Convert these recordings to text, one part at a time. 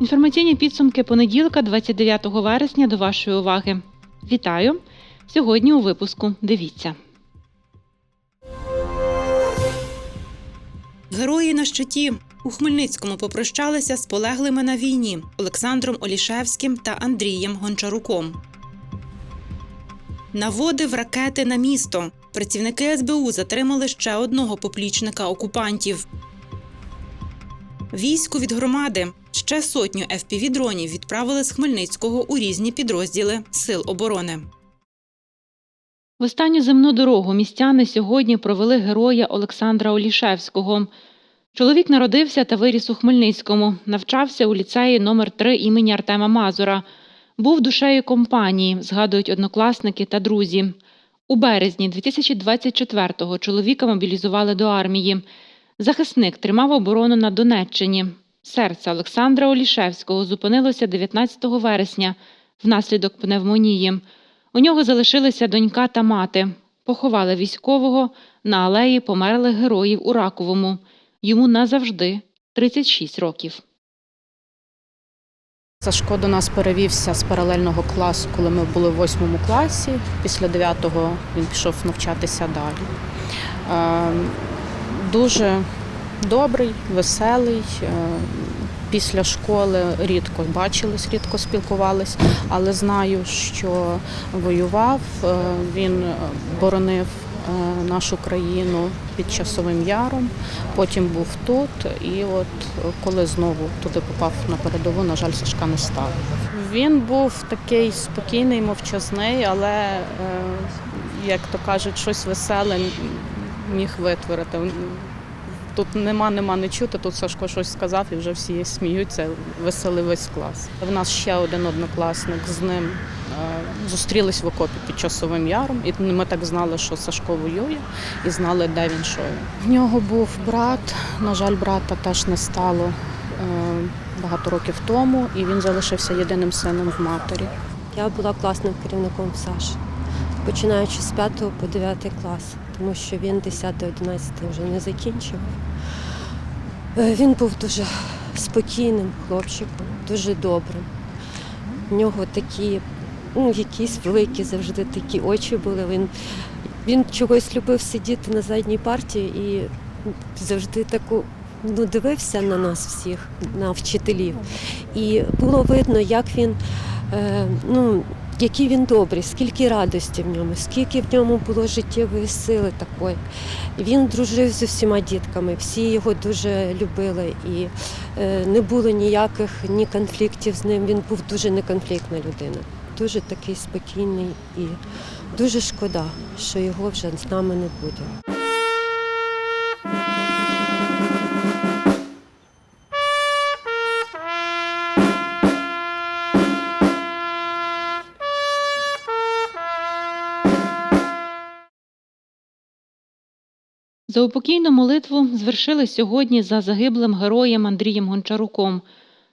Інформаційні підсумки понеділка, 29 вересня, до вашої уваги. Вітаю! Сьогодні у випуску. Дивіться. Герої на щиті у Хмельницькому попрощалися з полеглими на війні Олександром Олішевським та Андрієм Гончаруком. Наводив ракети на місто. Працівники СБУ затримали ще одного поплічника окупантів. Війську від громади ще сотню FPV-дронів відправили з Хмельницького у різні підрозділи Сил оборони. В останню земну дорогу містяни сьогодні провели героя Олександра Олішевського. Чоловік народився та виріс у Хмельницькому, навчався у ліцеї номер 3 імені Артема Мазура. Був душею компанії, згадують однокласники та друзі. У березні 2024-го чоловіка мобілізували до армії. Захисник тримав оборону на Донеччині. Серце Олександра Олішевського зупинилося 19 вересня внаслідок пневмонії. У нього залишилися донька та мати. Поховали військового на алеї померлих героїв у Раковому. Йому назавжди 36 років. Сашко до нас перевівся з паралельного класу, коли ми були в восьмому класі. Після дев'ятого він пішов навчатися далі. Е, Дуже добрий, веселий. е, Після школи рідко бачились, рідко спілкувались, але знаю, що воював. е, Він боронив нашу країну під часовим яром. Потім був тут, і от е, коли знову туди попав на передову, на жаль, Сашка не став. Він був такий спокійний, мовчазний, але, е, як то кажуть, щось веселе міг витворити. Тут нема, нема не чути. Тут Сашко щось сказав і вже всі сміються, веселий весь клас. В нас ще один однокласник з ним е, зустрілись в окопі під часовим яром, і ми так знали, що Сашко воює, і знали, де він що. він. В нього був брат. На жаль, брата теж не стало е, багато років тому, і він залишився єдиним сином в матері. Я була класним керівником Саші, починаючи з 5 по 9 клас, тому що він 10-11 вже не закінчив. Е, Він був дуже спокійним хлопчиком, дуже добрим. У нього такі, ну, якісь великі завжди такі очі були. Він, він чогось любив сидіти на задній партії і завжди таку ну, дивився на нас всіх, на вчителів. І було видно, як він е, ну, який він добрий, скільки радості в ньому, скільки в ньому було життєвої сили такої. Він дружив з усіма дітками, всі його дуже любили і е, не було ніяких ні конфліктів з ним. Він був дуже неконфліктна людина, дуже такий спокійний і дуже шкода, що його вже з нами не буде. Заупокійну молитву звершили сьогодні за загиблим героєм Андрієм Гончаруком.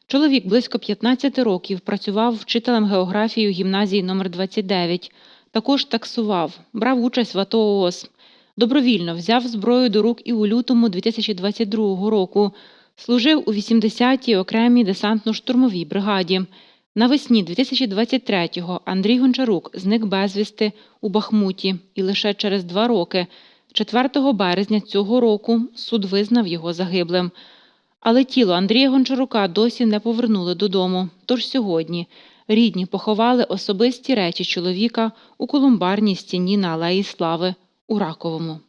Чоловік близько 15 років працював вчителем географії у гімназії номер 29 Також таксував, брав участь в АТО ООС. Добровільно взяв зброю до рук і у лютому 2022 року. Служив у 80-й окремій десантно-штурмовій бригаді. Навесні 2023-го Андрій Гончарук зник безвісти у Бахмуті і лише через два роки, 4 березня цього року, суд визнав його загиблим. Але тіло Андрія Гончарука досі не повернули додому. Тож сьогодні рідні поховали особисті речі чоловіка у колумбарній стіні на Алеї Слави у Раковому.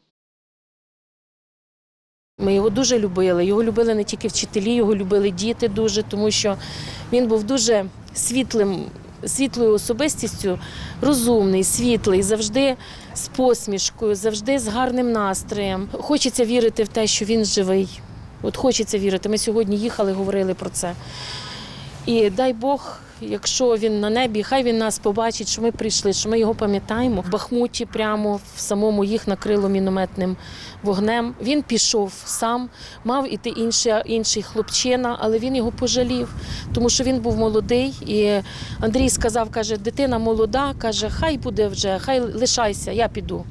Ми його дуже любили. Його любили не тільки вчителі, його любили діти дуже, тому що він був дуже світлим, світлою особистістю, розумний, світлий, завжди з посмішкою, завжди з гарним настроєм. Хочеться вірити в те, що він живий. От хочеться вірити. Ми сьогодні їхали, говорили про це. І дай Бог, якщо він на небі, хай він нас побачить, що ми прийшли, що ми його пам'ятаємо. В Бахмуті прямо в самому їх накрило мінометним вогнем. Він пішов сам, мав іти інший, інший хлопчина, але він його пожалів, тому що він був молодий. І Андрій сказав, каже, дитина молода, каже, хай буде вже, хай лишайся, я піду.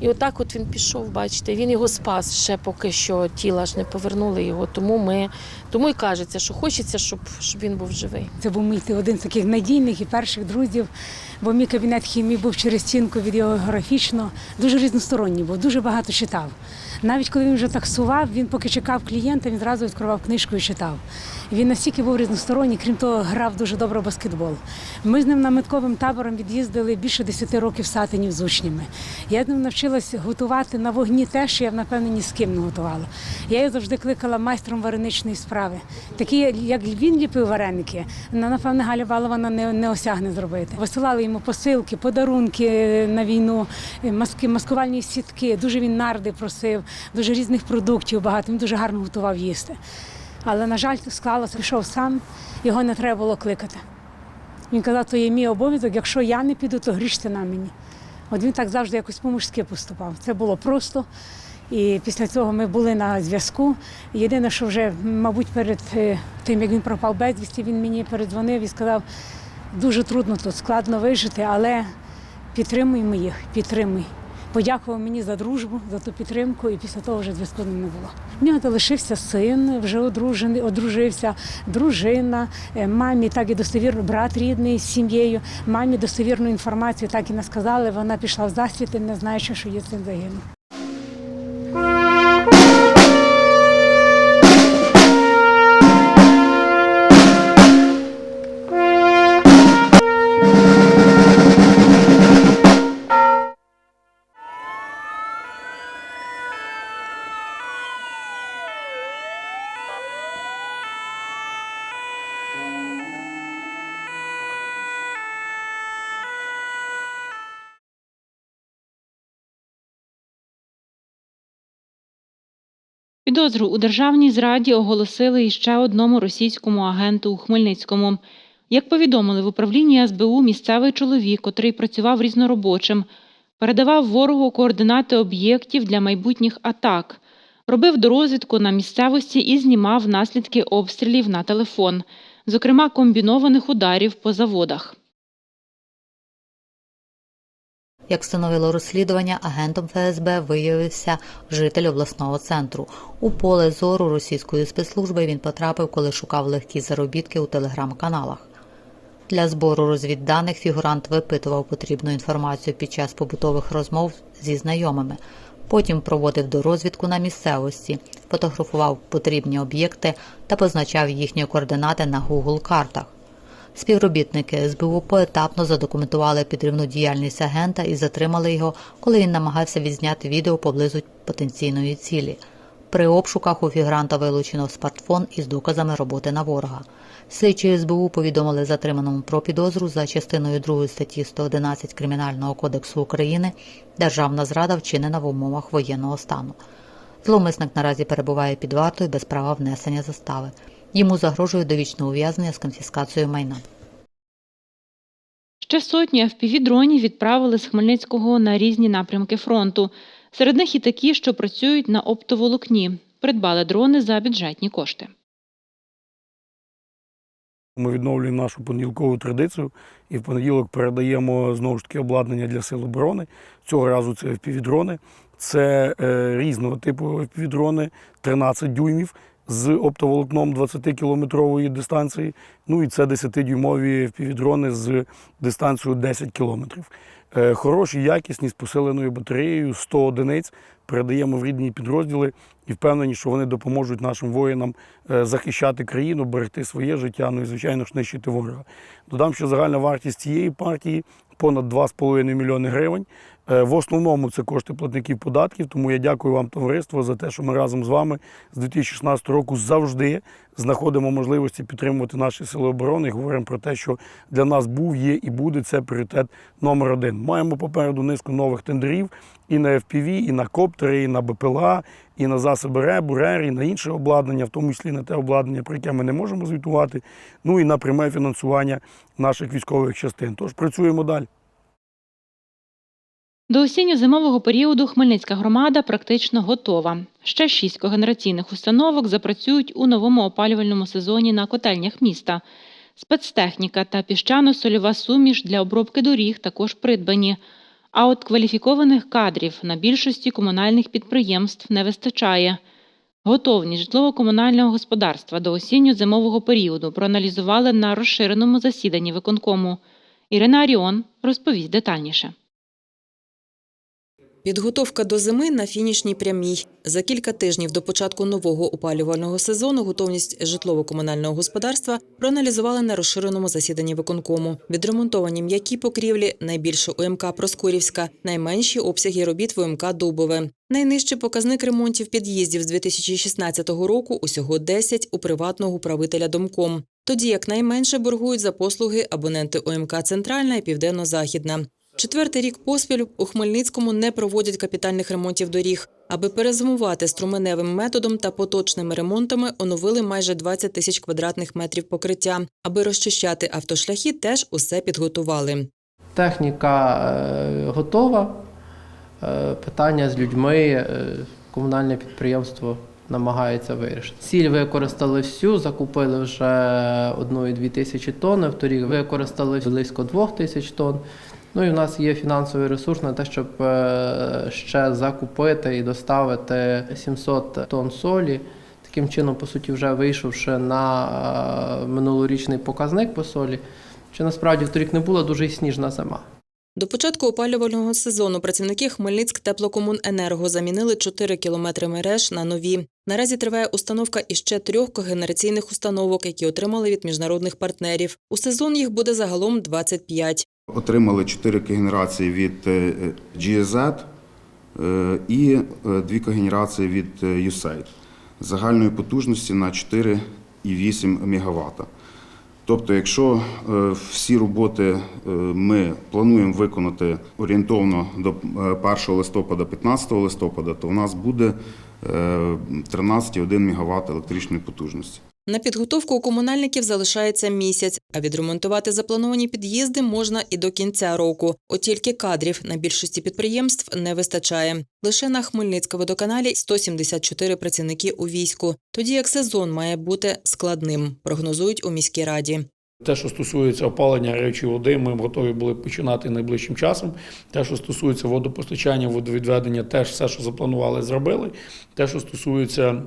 І отак от він пішов, бачите, він його спас ще поки що тіла ж не повернули його. Тому ми тому і кажеться, що хочеться, щоб, щоб він був живий. Це був мій один з таких надійних і перших друзів, бо мій кабінет хімії був через стінку від географічно. Дуже різносторонній був, дуже багато читав. Навіть коли він вже таксував, він поки чекав клієнта, він зразу відкривав книжку і читав. Він настільки був різносторонній, крім того, грав дуже добре баскетбол. Ми з ним наметковим табором від'їздили більше 10 років Сатинів з учнями. Я з ним навчилася готувати на вогні те, що я, напевно, ні з ким не готувала. Я його завжди кликала майстром вареничної справи. Такі, як він ліпив вареники, на напевне Галя Балована не, не осягне зробити. Висилали йому посилки, подарунки на війну, маски, маскувальні сітки. Дуже він нарди просив, дуже різних продуктів багато. Він дуже гарно готував їсти. Але, на жаль, склалося, пішов сам, його не треба було кликати. Він казав, то є мій обов'язок, якщо я не піду, то гріште на мені. От він так завжди якось по-мужськи поступав. Це було просто. І після цього ми були на зв'язку. Єдине, що вже, мабуть, перед е, тим, як він пропав безвісті, він мені передзвонив і сказав, дуже трудно тут, складно вижити, але підтримуємо їх, підтримуй. Подякував мені за дружбу, за ту підтримку, і після того вже зв'язку не було. В нього залишився син, вже одружений, одружився, дружина, е, мамі так і достовірно, брат рідний з сім'єю. Мамі достовірну інформацію так і не сказали. Вона пішла в засвіти, не знаючи, що її син загинув. Підозру у державній зраді оголосили іще одному російському агенту у Хмельницькому. Як повідомили в управлінні СБУ, місцевий чоловік, котрий працював різноробочим, передавав ворогу координати об'єктів для майбутніх атак, робив дорозвідку на місцевості і знімав наслідки обстрілів на телефон, зокрема комбінованих ударів по заводах. Як встановило розслідування, агентом ФСБ виявився житель обласного центру. У поле зору російської спецслужби він потрапив, коли шукав легкі заробітки у телеграм-каналах. Для збору розвідданих фігурант випитував потрібну інформацію під час побутових розмов зі знайомими. Потім проводив дорозвідку на місцевості, фотографував потрібні об'єкти та позначав їхні координати на Google картах. Співробітники СБУ поетапно задокументували підривну діяльність агента і затримали його, коли він намагався відзняти відео поблизу потенційної цілі. При обшуках у фігуранта вилучено смартфон із доказами роботи на ворога. Слідчі СБУ повідомили затриманому про підозру за частиною 2 статті 111 Кримінального кодексу України Державна зрада вчинена в умовах воєнного стану. Зловмисник наразі перебуває під вартою без права внесення застави. Йому загрожує довічне ув'язнення з конфіскацією майна. Ще сотні FPV-дронів відправили з Хмельницького на різні напрямки фронту. Серед них і такі, що працюють на оптоволокні. Придбали дрони за бюджетні кошти. Ми відновлюємо нашу понеділкову традицію і в понеділок передаємо знову ж таки обладнання для сил оборони. Цього разу це FPV-дрони. Це е, різного типу FPV-дрони, 13 дюймів з оптоволокном 20-кілометрової дистанції. Ну і це 10-дюймові FPV-дрони з дистанцією 10 кілометрів. Е, хороші, якісні, з посиленою батареєю, 100 одиниць. Передаємо в рідні підрозділи і впевнені, що вони допоможуть нашим воїнам е, захищати країну, берегти своє життя, ну і, звичайно ж, нищити ворога. Додам, що загальна вартість цієї партії понад 2,5 мільйони гривень. Е, В основному це кошти платників податків, тому я дякую вам, товариство, за те, що ми разом з вами з 2016 року завжди знаходимо можливості підтримувати наші сили оборони і говоримо про те, що для нас був, є і буде це пріоритет номер один. Маємо попереду низку нових тендерів і на FPV, і на коптери, і на БПЛА, і на засоби РЕБ, РЕР, і на інше обладнання, в тому числі на те обладнання, про яке ми не можемо звітувати, ну і на пряме фінансування наших військових частин. Тож працюємо далі. До осінньо-зимового періоду Хмельницька громада практично готова. Ще шість когенераційних установок запрацюють у новому опалювальному сезоні на котельнях міста. Спецтехніка та піщано-сольова суміш для обробки доріг також придбані. А от кваліфікованих кадрів на більшості комунальних підприємств не вистачає. Готовність житлово-комунального господарства до осінньо-зимового періоду проаналізували на розширеному засіданні виконкому. Ірина Аріон розповість детальніше. Підготовка до зими на фінішній прямій. За кілька тижнів до початку нового опалювального сезону готовність житлово-комунального господарства проаналізували на розширеному засіданні виконкому. Відремонтовані м'які покрівлі, найбільше УМК Проскурівська, найменші обсяги робіт в УМК Дубове. Найнижчий показник ремонтів під'їздів з 2016 року усього 10 у приватного управителя Домком. Тоді як найменше боргують за послуги абоненти ОМК Центральна і Південно-Західна. Четвертий рік поспіль у Хмельницькому не проводять капітальних ремонтів доріг. Аби перезимувати струменевим методом та поточними ремонтами, оновили майже 20 тисяч квадратних метрів покриття. Аби розчищати автошляхи, теж усе підготували. Техніка е, готова. Е, Питання з людьми е, комунальне підприємство намагається вирішити. Сіль використали всю, закупили вже 1,2 тисячі тонн, вторік використали близько 2 тисяч тонн. Ну і в нас є фінансовий ресурс на те, щоб е, ще закупити і доставити 700 тонн солі. Таким чином, по суті, вже вийшовши на е, минулорічний показник по солі, що насправді вторік не була дуже й сніжна зима. До початку опалювального сезону працівники Хмельницьк теплокомуненерго замінили 4 кілометри мереж на нові. Наразі триває установка іще трьох когенераційних установок, які отримали від міжнародних партнерів. У сезон їх буде загалом 25. Отримали 4 когенерації від е, GSZ е, і е, дві когенерації від е, USAID загальної потужності на 4,8 МВт. Тобто, якщо е, всі роботи е, ми плануємо виконати орієнтовно до е, 1 листопада, 15 листопада, то у нас буде е, 13,1 МВт електричної потужності. На підготовку у комунальників залишається місяць, а відремонтувати заплановані під'їзди можна і до кінця року. От тільки кадрів на більшості підприємств не вистачає. Лише на Хмельницькому водоканалі 174 працівники у війську, тоді як сезон має бути складним, прогнозують у міській раді. Те, що стосується опалення гарячої води, ми готові були починати найближчим часом. Те, що стосується водопостачання, водовідведення, теж все, що запланували, зробили. Те, що стосується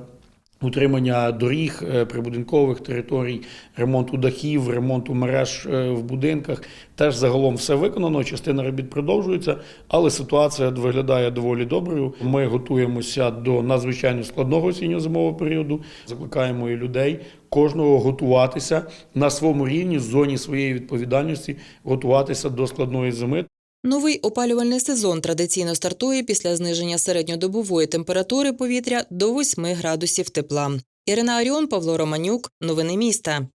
утримання доріг, е, прибудинкових територій, ремонту дахів, ремонту мереж е, в будинках, теж загалом все виконано. Частина робіт продовжується, але ситуація виглядає доволі доброю. Ми готуємося до надзвичайно складного осінньо-зимового періоду. Закликаємо і людей кожного готуватися на своєму рівні, в зоні своєї відповідальності, готуватися до складної зими. Новий опалювальний сезон традиційно стартує після зниження середньодобової температури повітря до 8 градусів тепла. Ірина Аріон, Павло Романюк. Новини міста.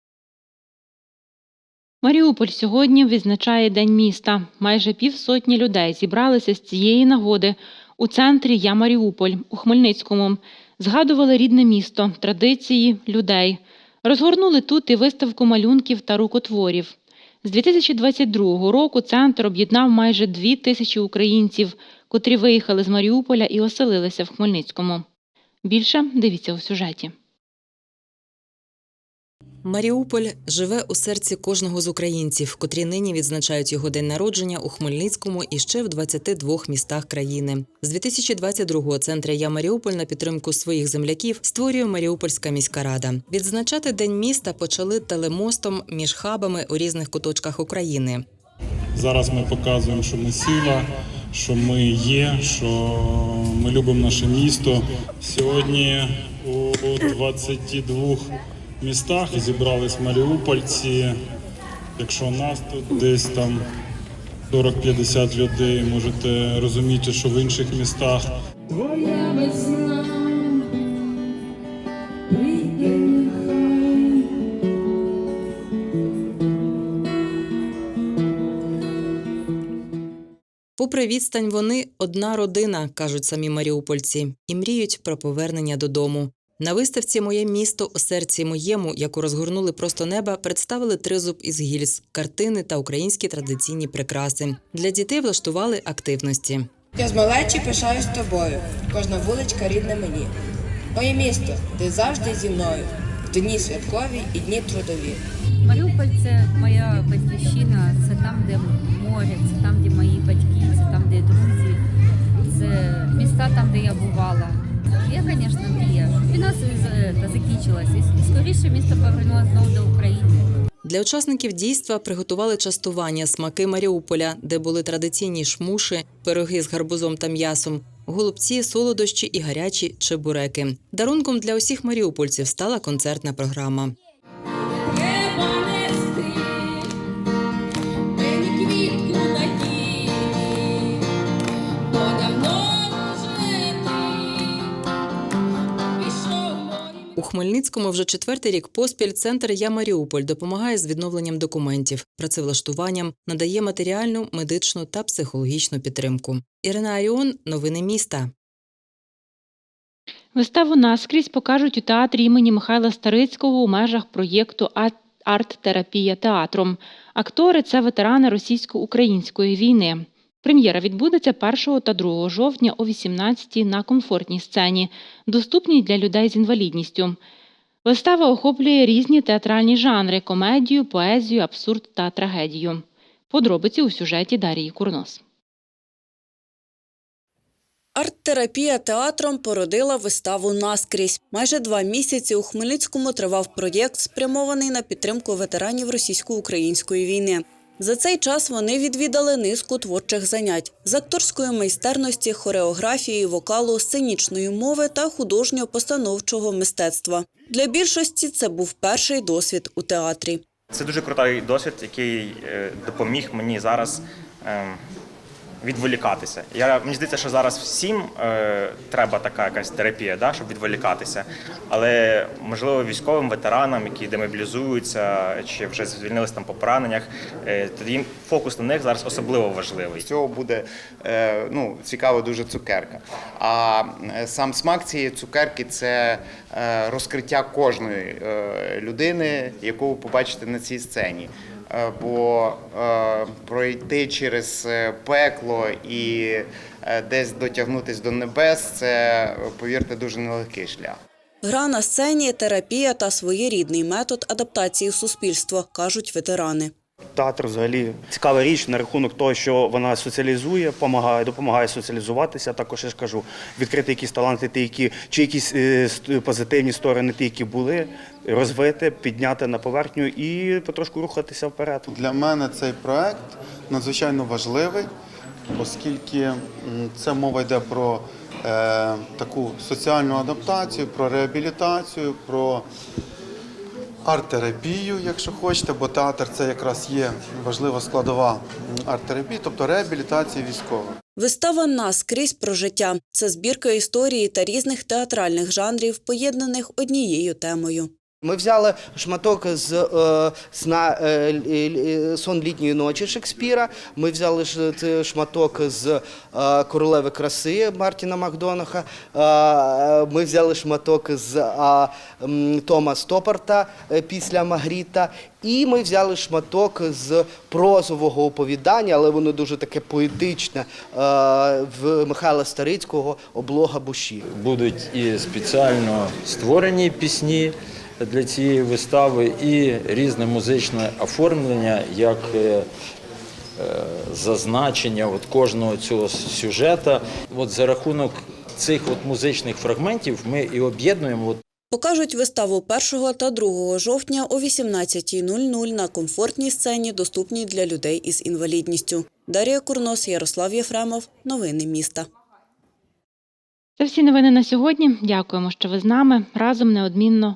Маріуполь сьогодні відзначає День міста. Майже півсотні людей зібралися з цієї нагоди у центрі Я Маріуполь у Хмельницькому. Згадували рідне місто, традиції, людей. Розгорнули тут і виставку малюнків та рукотворів. З 2022 року центр об'єднав майже дві тисячі українців, котрі виїхали з Маріуполя і оселилися в Хмельницькому. Більше дивіться у сюжеті. Маріуполь живе у серці кожного з українців, котрі нині відзначають його день народження у Хмельницькому і ще в 22 містах країни. З 2022-го центр Я Маріуполь на підтримку своїх земляків створює Маріупольська міська рада. Відзначати день міста почали телемостом між хабами у різних куточках України. Зараз ми показуємо, що ми сила, що ми є, що ми любимо наше місто. Сьогодні у 22 містах зібрались маріупольці. Якщо нас тут десь там 40-50 людей. Можете розуміти, що в інших містах Твоя весна прийде нехай. Попри відстань, вони одна родина, кажуть самі маріупольці, і мріють про повернення додому. На виставці Моє місто у серці моєму, яку розгорнули просто неба, представили тризуб із гільз, картини та українські традиційні прикраси. Для дітей влаштували активності. Я з малечі пишаюсь тобою, кожна вуличка рідна мені. Моє місто, ти завжди зі мною, дні святкові і дні трудові. Маріуполь це моя батьківщина, це там, де море, це там, де мої батьки, це там, де друзі, це міста там, де я бувала. Я, звісно, закінчилась. І скоріше місто повернулося знову до України. Для учасників дійства приготували частування смаки Маріуполя, де були традиційні шмуши, пироги з гарбузом та м'ясом, голубці, солодощі і гарячі чебуреки. Дарунком для усіх маріупольців стала концертна програма. У Хмельницькому вже четвертий рік поспіль центр Я Маріуполь допомагає з відновленням документів, працевлаштуванням, надає матеріальну, медичну та психологічну підтримку. Ірина Аріон, новини міста. Виставу наскрізь покажуть у театрі імені Михайла Старицького у межах проєкту Арт-терапія театром. Актори це ветерани російсько-української війни. Прем'єра відбудеться 1 та 2 жовтня о 18 на комфортній сцені, доступній для людей з інвалідністю. Вистава охоплює різні театральні жанри комедію, поезію, абсурд та трагедію. Подробиці у сюжеті Дарії Курнос. Арт-терапія театром породила виставу наскрізь. Майже два місяці у Хмельницькому тривав проєкт, спрямований на підтримку ветеранів російсько-української війни. За цей час вони відвідали низку творчих занять з акторської майстерності, хореографії, вокалу, сценічної мови та художньо-постановчого мистецтва. Для більшості це був перший досвід у театрі. Це дуже крутий досвід, який е, допоміг мені зараз ем, відволікатися. Я, мені здається, що зараз всім е, треба така якась терапія, да, щоб відволікатися. Але можливо військовим ветеранам, які демобілізуються чи вже звільнились там по пораненнях, е, тоді фокус на них зараз особливо важливий. З цього буде е, ну, цікава дуже цукерка. А е, сам смак цієї цукерки це е, розкриття кожної е, людини, яку ви побачите на цій сцені. Бо е, пройти через е, пекло і е, десь дотягнутися до небес це, повірте, дуже нелегкий шлях. Гра на сцені, терапія та своєрідний метод адаптації в суспільство, кажуть ветерани. Театр взагалі цікава річ на рахунок того, що вона соціалізує, допомагає, допомагає соціалізуватися. Також я ж кажу, відкрити якісь таланти, ті, які чи якісь е, позитивні сторони, ті, які були, розвити, підняти на поверхню і потрошку рухатися вперед. Для мене цей проект надзвичайно важливий, оскільки це мова йде про е, таку соціальну адаптацію, про реабілітацію, про арт-терапію, якщо хочете, бо театр це якраз є важлива складова арт-терапії, тобто реабілітації військових. Вистава наскрізь про життя. Це збірка історії та різних театральних жанрів, поєднаних однією темою. Ми взяли шматок з е, сна е, лі- сон літньої ночі Шекспіра. Ми взяли шматок з е, королеви краси Мартіна Макдонаха. Е, ми взяли шматок з е, Тома Стопарта е, після Магріта. І ми взяли шматок з прозового оповідання, але воно дуже таке поетичне е, в Михайла Старицького облога Буші. Будуть і спеціально створені пісні для цієї вистави, і різне музичне оформлення, як е, е, зазначення от кожного цього сюжета. От за рахунок цих от музичних фрагментів ми і об'єднуємо Покажуть виставу 1 та 2 жовтня о 18.00 на комфортній сцені, доступній для людей із інвалідністю. Дар'я Курнос, Ярослав Єфремов. Новини міста. Це всі новини на сьогодні. Дякуємо, що ви з нами. Разом неодмінно